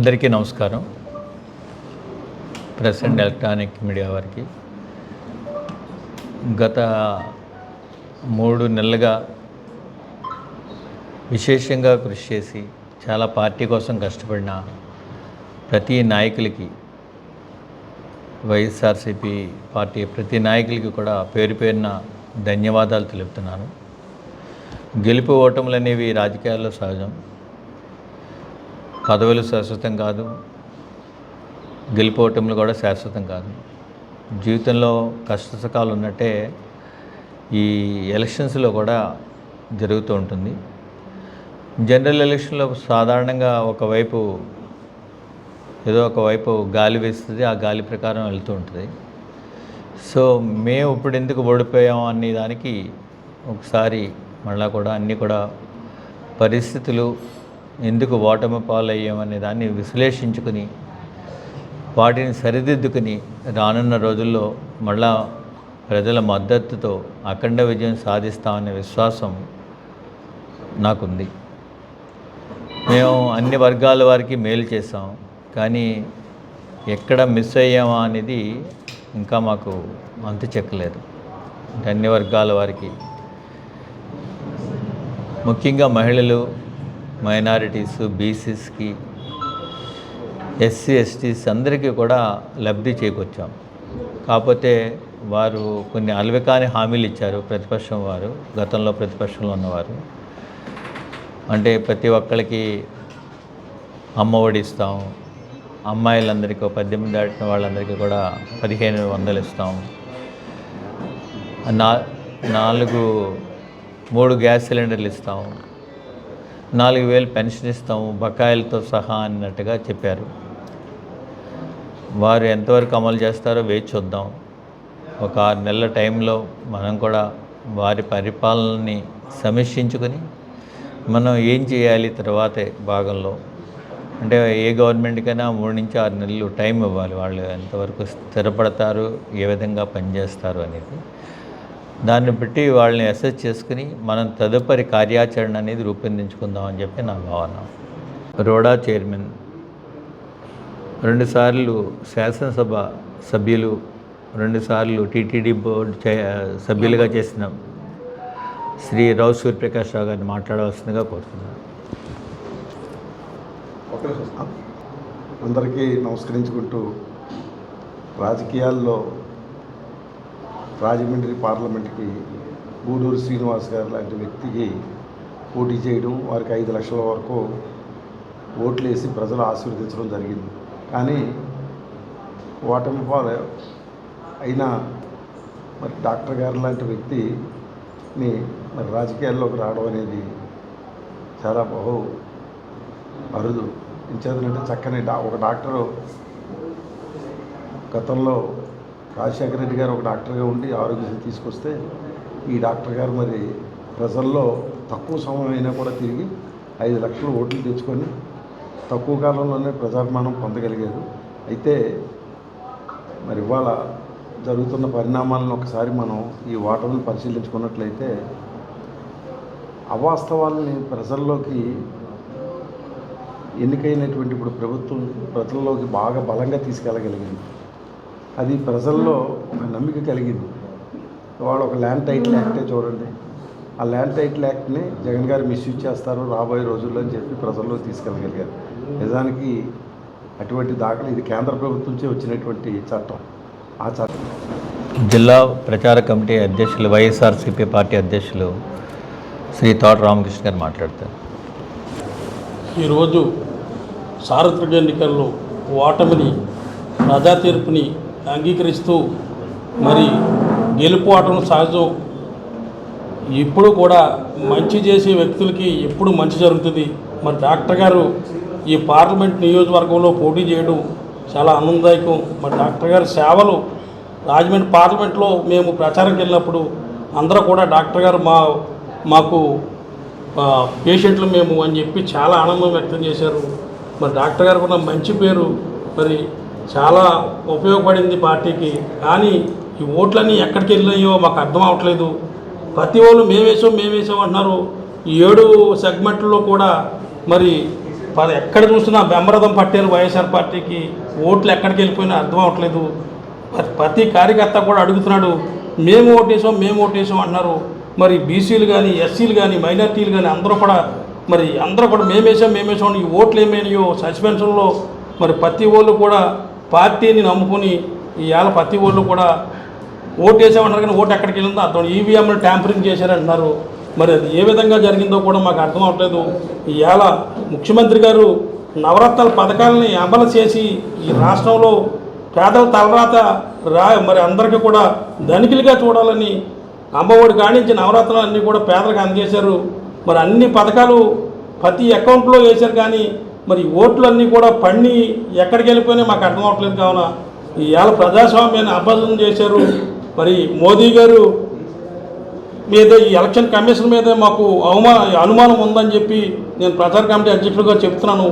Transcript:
అందరికీ నమస్కారం. Press and electronic media వారికి. గత మూడు నెలలుగా విశేషంగా కృషి చేసి చాలా పార్టీ కోసం కష్టపడిన ప్రతి నాయకులకి వైఎస్ఆర్సీపీ పార్టీ ప్రతి నాయకులకి కూడా పేరు పేరున ధన్యవాదాలు తెలుపుతున్నాను. గెలుపు ఓటములు అనేవి రాజకీయాల్లో సహజం. పదవులు శాశ్వతం కాదు. గెలుపోవటంలో కూడా శాశ్వతం కాదు. జీవితంలో కష్టసుఖాలు ఉన్నట్టే ఈ ఎలక్షన్స్లో కూడా జరుగుతూ ఉంటుంది. జనరల్ ఎలక్షన్లో సాధారణంగా ఒకవైపు ఏదో ఒకవైపు గాలి వేస్తుంది ఆ గాలి ప్రకారం వెళ్తూ ఉంటుంది. సో మేము ఇప్పుడు ఎందుకు ఓడిపోయాం అనే దానికి ఒకసారి మళ్ళీ కూడా అన్నీ కూడా పరిస్థితులు ఎందుకు ఓటమి పాలయ్యామనే దాన్ని విశ్లేషించుకుని వాటిని సరిదిద్దుకుని రానున్న రోజుల్లో మళ్ళా ప్రజల మద్దతుతో అఖండ విజయం సాధిస్తామనే విశ్వాసం నాకుంది. మేము అన్ని వర్గాల వారికి మేలు చేసాం కానీ ఎక్కడ మిస్ అయ్యామా అనేది ఇంకా మాకు అంతు చెక్కలేదు అన్ని వర్గాల వారికి. ముఖ్యంగా మహిళలు మైనారిటీస్ బీసీస్కి ఎస్సీ ఎస్టీస్ అందరికీ కూడా లబ్ధి చేకొచ్చాం కాకపోతే వారు కొన్ని అలవికాని హామీలు ఇచ్చారు ప్రతిపక్షం వారు గతంలో ప్రతిపక్షంలో ఉన్నవారు. అంటే ప్రతి ఒక్కరికి అమ్మ ఒడి ఇస్తాం అమ్మాయిలందరికీ పద్దెనిమిది దాటిన వాళ్ళందరికీ కూడా పదిహేను వందలు ఇస్తాం. నా నాలుగు మూడు గ్యాస్ సిలిండర్లు ఇస్తాం. నాలుగు వేలు పెన్షన్ ఇస్తాము బకాయిలతో సహా అన్నట్టుగా చెప్పారు. వారు ఎంతవరకు అమలు చేస్తారో వేచి చూద్దాం. ఒక ఆరు నెలల టైంలో మనం కూడా వారి పరిపాలనని సమీక్షించుకొని మనం ఏం చేయాలి తర్వాతే భాగంలో. అంటే ఏ గవర్నమెంట్కైనా మూడు నుంచి ఆరు నెలలు టైం ఇవ్వాలి వాళ్ళు ఎంతవరకు స్థిరపడతారు ఏ విధంగా పనిచేస్తారు అనేది. దాన్ని బట్టి వాళ్ళని అసెస్ చేసుకుని మనం తదుపరి కార్యాచరణ అనేది రూపొందించుకుందామని చెప్పి నా భావన. రోడా చైర్మన్. రెండుసార్లు శాసనసభ సభ్యులు రెండుసార్లు టీటీడీ బోర్డు చే సభ్యులుగా చేసిన శ్రీ రావు సూర్యప్రకాష్ రావు గారిని మాట్లాడవలసిందిగా కోరుతున్నాను. అందరికీ నమస్కరించుకుంటూ రాజకీయాల్లో రాజమండ్రి పార్లమెంట్కి గూడూరు శ్రీనివాస్ గారు లాంటి వ్యక్తికి పోటీ చేయడం వారికి ఐదు లక్షల వరకు ఓట్లు వేసి ప్రజలు ఆశీర్వదించడం జరిగింది. కానీ ఓటమి పాలు అయినా మరి డాక్టర్ గారు లాంటి వ్యక్తిని మరి రాజకీయాల్లోకి రావడం అనేది చాలా బహు అరుదు. ఇంచేతనంటే చక్కని డా ఒక డాక్టరు గతంలో రాజశేఖర రెడ్డి గారు ఒక డాక్టర్గా ఉండి ఆరోగ్యశ్రీ తీసుకొస్తే ఈ డాక్టర్ గారు మరి ప్రజల్లో తక్కువ సమయం అయినా కూడా తిరిగి ఐదు లక్షలు ఓట్లు తెచ్చుకొని తక్కువ కాలంలోనే ప్రజాభిమానం పొందగలిగారు. అయితే మరి ఇవాళ జరుగుతున్న పరిణామాలను ఒకసారి మనం ఈ ఓటర్ని పరిశీలించుకున్నట్లయితే అవాస్తవాలని ప్రజల్లోకి ఎన్నికైనటువంటి ఇప్పుడు ప్రభుత్వం ప్రజల్లోకి బాగా బలంగా తీసుకెళ్ళగలిగింది. అది ప్రజల్లో ఒక నమ్మిక కలిగింది. వాళ్ళు ఒక ల్యాండ్ టైటిల్ యాక్టే చూడండి. ఆ ల్యాండ్ టైటిల్ యాక్ట్ని జగన్ గారు మిస్యూజ్ చేస్తారు రాబోయే రోజుల్లో అని చెప్పి ప్రజల్లో తీసుకెళ్ళగలిగారు. నిజానికి అటువంటి దాఖలు ఇది కేంద్ర ప్రభుత్వం నుంచి వచ్చినటువంటి చట్టం. ఆ చట్టం జిల్లా ప్రచార కమిటీ అధ్యక్షులు వైఎస్ఆర్సీపీ పార్టీ అధ్యక్షులు శ్రీ తోట రామకృష్ణ గారు మాట్లాడతారు. ఈరోజు సార్వత్రిక ఎన్నికల్లో ఓటమిని ప్రజా తీర్పుని అంగీకరిస్తూ మరి గెలుపు ఓటమి సహజం ఇప్పుడు కూడా మంచి చేసే వ్యక్తులకి ఎప్పుడు మంచి జరుగుతుంది. మరి డాక్టర్ గారు ఈ పార్లమెంట్ నియోజకవర్గంలో పోటీ చేయడం చాలా ఆనందదాయకం. మరి డాక్టర్ గారి సేవలు రాజమండ్రి పార్లమెంట్లో మేము ప్రచారంకి వెళ్ళినప్పుడు అందరూ కూడా డాక్టర్ గారు మా మాకు పేషెంట్లు మేము అని చెప్పి చాలా ఆనందం వ్యక్తం చేశారు. మరి డాక్టర్ గారికి ఉన్న మంచి పేరు. మరి చాలా ఉపయోగపడింది పార్టీకి. కానీ ఈ ఓట్లన్నీ ఎక్కడికి వెళ్ళినాయో మాకు అర్థం అవ్వట్లేదు ప్రతి వాళ్ళు మేమేసాం మేమేసాం అంటున్నారు. ఈ ఏడు సెగ్మెంట్లో కూడా మరి ప- ఎక్కడ చూసినా బెంబరథం పట్టారు వైఎస్ఆర్ పార్టీకి. ఓట్లు ఎక్కడికి వెళ్ళిపోయినా అర్థం అవట్లేదు. ప్రతి- ప్రతి కార్యకర్త కూడా అడుగుతున్నాడు మేము ఓటేసాం మేము ఓటేసాం అంటున్నారు. మరి బీసీలు కానీ ఎస్సీలు కానీ మైనార్టీలు కానీ అందరూ కూడా మరి అందరూ కూడా మేమేసాం మేమేసాం ఈ ఓట్లు ఏమైనాయో సస్పెన్షన్లో మరి ప్రతి వాళ్ళు కూడా పార్టీని నమ్ముకుని ఇవాళ ప్రతి ఓళ్ళు కూడా ఓటు వేసామన్నారు కానీ ఓటు ఎక్కడికి వెళ్ళిందో అర్థం. ఈవీఎంలు ట్యాంపరింగ్ చేశారంటున్నారు మరి అది ఏ విధంగా జరిగిందో కూడా మాకు అర్థం అవట్లేదు. ఇవాళ ముఖ్యమంత్రి గారు నవరత్నాల పథకాలని అమలు చేసి ఈ రాష్ట్రంలో పేదల తలరాత రా మరి అందరికీ కూడా ధనికులుగా చూడాలని అమ్మఒడి కానించి నవరత్నాలు అన్నీ కూడా పేదలకు అందజేశారు. మరి అన్ని పథకాలు ప్రతి అకౌంట్లో వేశారు కానీ మరి ఓట్లు అన్నీ కూడా పండి ఎక్కడికి వెళ్ళిపోయినా మాకు అర్థం అవట్లేదు కావున ఇవాళ ప్రజాస్వామ్యాన్ని అపజం చేశారు. మరి మోదీ గారు మీద ఈ ఎలక్షన్ కమిషన్ మీద మాకు అవమా అనుమానం ఉందని చెప్పి నేను ప్రచార కమిటీ అధ్యక్షుడిగా చెప్తున్నాను.